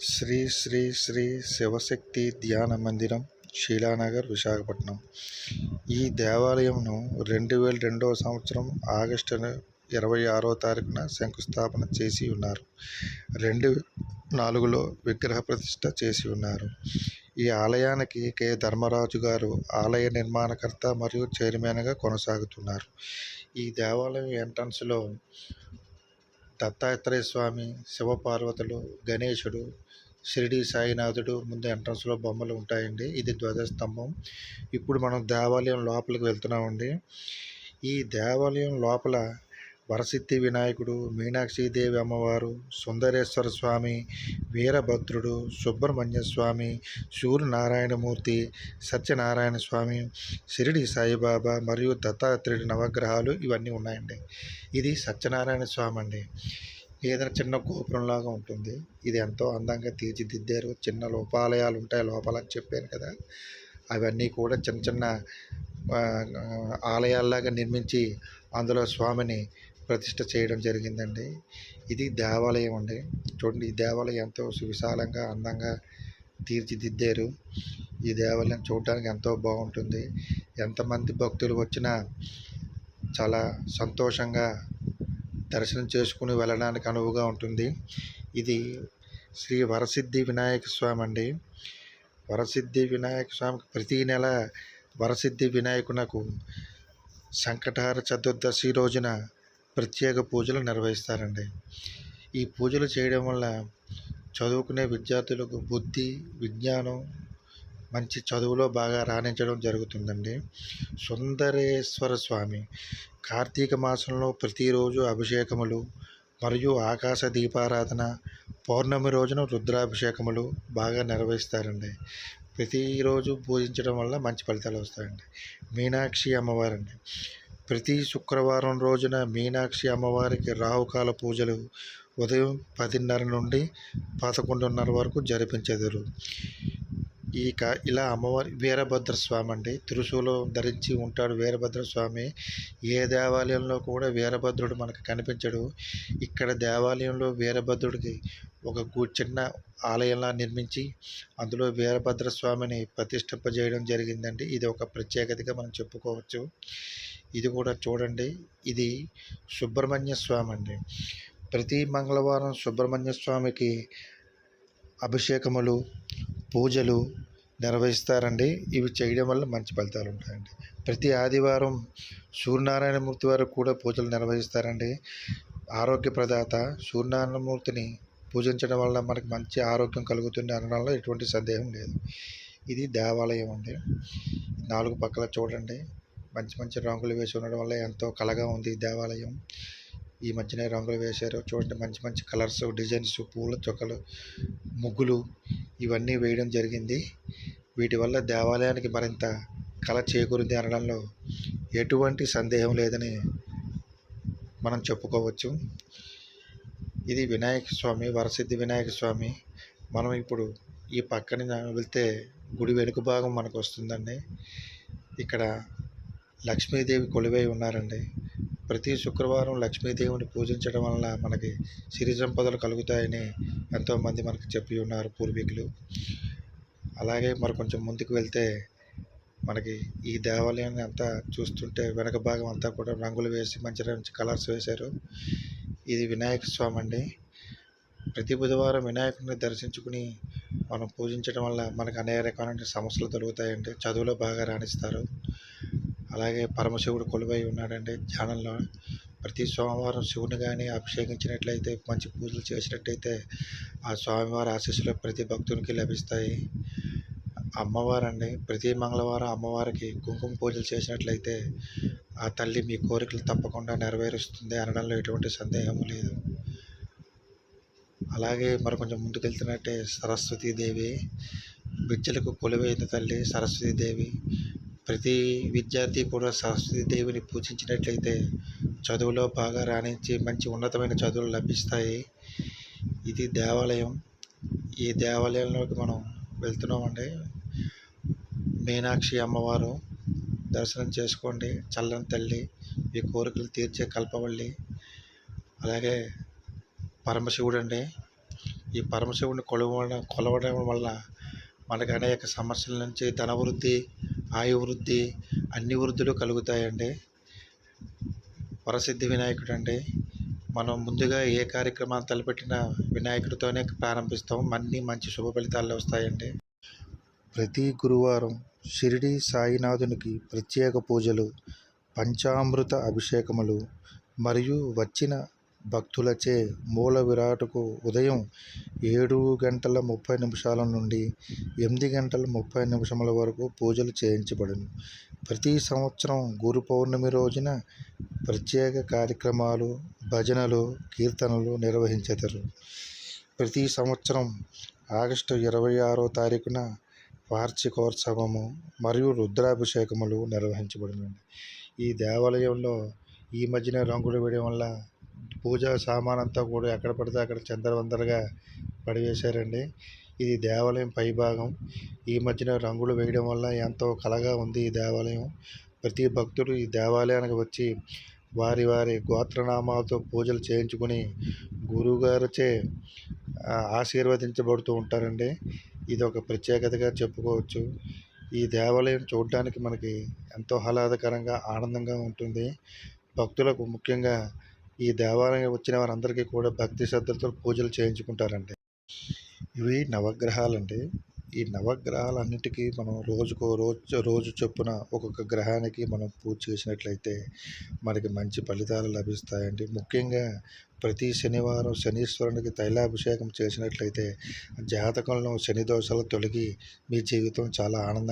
శ్రీ శ్రీ శ్రీ శివశక్తి ధ్యాన మందిరం శీలానగర్ విశాఖపట్నం. ఈ దేవాలయంను రెండు వేల రెండవ సంవత్సరం ఆగస్టు ఇరవై ఆరో తారీఖున శంకుస్థాపన చేసి ఉన్నారు. రెండు నాలుగులో విగ్రహ ప్రతిష్ట చేసి ఉన్నారు. ఈ ఆలయానికి కె. ధర్మరాజు గారు ఆలయ నిర్మాణకర్త మరియు చైర్మన్గా కొనసాగుతున్నారు. ఈ దేవాలయం ఎంట్రన్స్లో దత్తాత్రేయ స్వామి శివపార్వతులు గణేశుడు షిరిడి సాయినాథుడు ముందు ఎంట్రన్స్లో బొమ్మలు ఉంటాయండి. ఇది ధ్వజస్తంభం. ఇప్పుడు మనం దేవాలయం లోపలికి వెళ్తున్నామండి. ఈ దేవాలయం లోపల వరసిద్ధి వినాయకుడు మీనాక్షిదేవి అమ్మవారు సుందరేశ్వర స్వామి వీరభద్రుడు సుబ్రహ్మణ్య స్వామి సూర్యనారాయణమూర్తి సత్యనారాయణ స్వామి షిరిడి సాయిబాబా మరియు దత్తాత్రేయుడి నవగ్రహాలు ఇవన్నీ ఉన్నాయండి. ఇది సత్యనారాయణ స్వామి అండి ఏదైనా చిన్న గోపురంలాగా ఉంటుంది. ఇది ఎంతో అందంగా తీర్చిదిద్దారు. చిన్న లోపాలయాలు ఉంటాయి లోపల అని చెప్పాను కదా. అవన్నీ కూడా చిన్న చిన్న ఆలయాల్లాగా నిర్మించి అందులో స్వామిని ప్రతిష్ట చేయడం జరిగిందండి. ఇది దేవాలయం అండి. చూడండి ఈ దేవాలయం ఎంతో సువిశాలంగా అందంగా తీర్చిదిద్దారు. ఈ దేవాలయం చూడడానికి ఎంతో బాగుంటుంది. ఎంతమంది భక్తులు వచ్చినా చాలా సంతోషంగా దర్శనం చేసుకుని వెళ్ళడానికి అనువుగా ఉంటుంది. ఇది శ్రీ వరసిద్ధి వినాయక స్వామి అండి. వరసిద్ధి వినాయక స్వామికి ప్రతీ నెల వరసిద్ధి వినాయకునకు సంకటహార చతుర్దశి రోజున ప్రత్యేక పూజలు నిర్వహిస్తారండి. ఈ పూజలు చేయడం వల్ల చదువుకునే విద్యార్థులకు బుద్ధి విజ్ఞానం మంచి చదువులో బాగా రాణించడం జరుగుతుందండి. సుందరేశ్వర స్వామి కార్తీక మాసంలో ప్రతిరోజు అభిషేకములు మరియు ఆకాశ దీపారాధన పౌర్ణమి రోజున రుద్రాభిషేకములు బాగా నిర్వహిస్తారండి. ప్రతిరోజు పూజించడం వల్ల మంచి ఫలితాలు వస్తాయండి. మీనాక్షి అమ్మవారండి. ప్రతి శుక్రవారం రోజున మీనాక్షి అమ్మవారికి రాహుకాల పూజలు ఉదయం పదిన్నర నుండి పదకొండున్నర వరకు జరిపించెదరు. ఇక ఇలా అమ్మవారి వీరభద్ర స్వామి అండి త్రిశూలం ధరించి ఉంటాడు వీరభద్ర స్వామి ఏ దేవాలయంలో కూడా వీరభద్రుడు మనకు కనిపించడు. ఇక్కడ దేవాలయంలో వీరభద్రుడికి ఒక చిన్న ఆలయంలా నిర్మించి అందులో వీరభద్ర స్వామిని ప్రతిష్ఠింపజేయడం జరిగిందండి. ఇది ఒక ప్రత్యేకతగా మనం చెప్పుకోవచ్చు. ఇది కూడా చూడండి. ఇది సుబ్రహ్మణ్య స్వామి అండి ప్రతి మంగళవారం సుబ్రహ్మణ్య స్వామికి అభిషేకములు పూజలు నిర్వహిస్తారండి. ఇవి చేయడం వల్ల మంచి ఫలితాలు ఉంటాయండి. ప్రతి ఆదివారం సూర్యనారాయణమూర్తి వారు కూడా పూజలు నిర్వహిస్తారండి. ఆరోగ్య ప్రదాత సూర్యనారాయణమూర్తిని పూజించడం వల్ల మనకి మంచి ఆరోగ్యం కలుగుతుంది అనడంలో ఎటువంటి సందేహం లేదు. ఇది దేవాలయం అండి. నాలుగు పక్కల చూడండి. మంచి మంచి రంగులు వేసి ఉండడం వల్ల ఎంతో కళగా ఉంది ఈ దేవాలయం. ఈ మధ్యనే రంగులు వేశారు. చూడండి మంచి మంచి కలర్స్ డిజైన్స్ పూల చొక్కలు ముగ్గులు ఇవన్నీ వేయడం జరిగింది. వీటి వల్ల దేవాలయానికి మరింత కళ చేకూరింది అనడంలో ఎటువంటి సందేహం లేదని మనం చెప్పుకోవచ్చు. ఇది వినాయక స్వామి వరసిద్ధి వినాయక స్వామి. మనం ఇప్పుడు ఈ పక్కన వెళ్తే గుడి వెనుక భాగం మనకు వస్తుందండి. ఇక్కడ లక్ష్మీదేవి కొలువై ఉన్నారండి. ప్రతి శుక్రవారం లక్ష్మీదేవిని పూజించడం వలన మనకి సిరి సంపదలు కలుగుతాయని ఎంతోమంది మనకు చెప్పి ఉన్నారు పూర్వీకులు. అలాగే మరి కొంచెం ముందుకు వెళ్తే మనకి ఈ దేవాలయాన్ని అంతా చూస్తుంటే వెనక భాగం అంతా కూడా రంగులు వేసి మంచి మంచి కలర్స్ వేశారు. ఇది వినాయక స్వామి అండి. ప్రతి బుధవారం వినాయకుడిని దర్శించుకుని మనం పూజించడం వల్ల మనకు అనేక రకమైన సమస్యలు తొలుగుతాయండి. చదువులో బాగా రాణిస్తారు. అలాగే పరమశివుడు కొలువై ఉన్నాడండి ధ్యానంలో. ప్రతి సోమవారం శివుని కానీ అభిషేకించినట్లయితే మంచి పూజలు చేసినట్టయితే ఆ స్వామివారి ఆశీస్సులు ప్రతి భక్తునికి లభిస్తాయి. అమ్మవారండి ప్రతి మంగళవారం అమ్మవారికి కుంకుమ పూజలు చేసినట్లయితే ఆ తల్లి మీ కోరికలు తప్పకుండా నెరవేరుస్తుంది అనడంలో ఎటువంటి సందేహం లేదు. అలాగే మరి కొంచెం ముందుకెళ్తున్నట్టే సరస్వతీదేవి విద్యలకు కొలువైన తల్లి సరస్వతీదేవి ప్రతి విద్యార్థి కూడా సరస్వతీదేవిని పూజించినట్లయితే చదువులో బాగా రాణించి మంచి ఉన్నతమైన చదువులు లభిస్తాయి. ఇది దేవాలయం. ఈ దేవాలయంలోకి మనం వెళ్తున్నామండి. మీనాక్షి అమ్మవారు దర్శనం చేసుకోండి. చల్లని తల్లి మీ కోరికలు తీర్చే కల్పవల్లి అలాగే పరమశివుడు అండి. ఈ పరమశివుడిని కొలవడం కొలవడం వల్ల మనకు అనేక సమస్యల నుంచి ధనవృద్ధి ఆయువృద్ధి వృద్ధి అన్ని వృద్ధులు కలుగుతాయండి వరసిద్ధి వినాయకుడు అండి మనం ముందుగా ఏ కార్యక్రమాలు తలపెట్టినా వినాయకుడితోనే ప్రారంభిస్తాం. అన్నీ మంచి శుభ ఫలితాలు వస్తాయండి ప్రతి గురువారం షిరిడి సాయినాథునికి ప్రత్యేక పూజలు పంచామృత అభిషేకములు మరియు వచ్చిన భక్తులచే మూల విరాటుకు ఉదయం ఏడు గంటల ముప్పై నిమిషాల నుండి ఎనిమిది గంటల ముప్పై నిమిషముల వరకు పూజలు చేయించబడును. ప్రతి సంవత్సరం గురు పౌర్ణమి రోజున ప్రత్యేక కార్యక్రమాలు భజనలు కీర్తనలు నిర్వహించెదరు. ప్రతి సంవత్సరం ఆగస్టు ఇరవై ఆరో తారీఖున వార్షికోత్సవము మరియు రుద్రాభిషేకములు నిర్వహించబడినవి ఈ దేవాలయంలో ఈ మధ్యన రంగులు వేయడం వల్ల పూజా సామాన్ అంతా కూడా ఎక్కడ పడితే అక్కడ చిందరవందరగా పడివేశారండి. ఇది దేవాలయం పైభాగం. ఈ మధ్యన రంగులు వేయడం వల్ల ఎంతో కలగా ఉంది ఈ దేవాలయం. ప్రతి భక్తుడు ఈ దేవాలయానికి వచ్చి వారి వారి గోత్రనామాలతో పూజలు చేయించుకొని గురువుగారిచే ఆశీర్వదించబడుతూ ఉంటారండి. ఇది ఒక ప్రత్యేకతగా చెప్పుకోవచ్చు. ఈ దేవాలయం చూడడానికి మనకి ఎంతో ఆహ్లాదకరంగా ఆనందంగా ఉంటుంది. భక్తులకు ముఖ్యంగా ఈ దేవాలయం వచ్చిన వారందరికీ కూడా భక్తి శ్రద్ధలతో పూజలు చేయించుకుంటారండి ఇవి నవగ్రహాలండి ఈ నవగ్రహాలన్నిటికీ మనం రోజుకో రోజు రోజు చొప్పున ఒక్కొక్క గ్రహానికి మనం పూజ చేసినట్లయితే మనకి మంచి ఫలితాలు లభిస్తాయండి. ముఖ్యంగా ప్రతి శనివారం శనీశ్వరునికి తైలాభిషేకం చేసినట్లయితే జాతకంలో శని దోషాలు తొలగి మీ జీవితం చాలా ఆనందంగా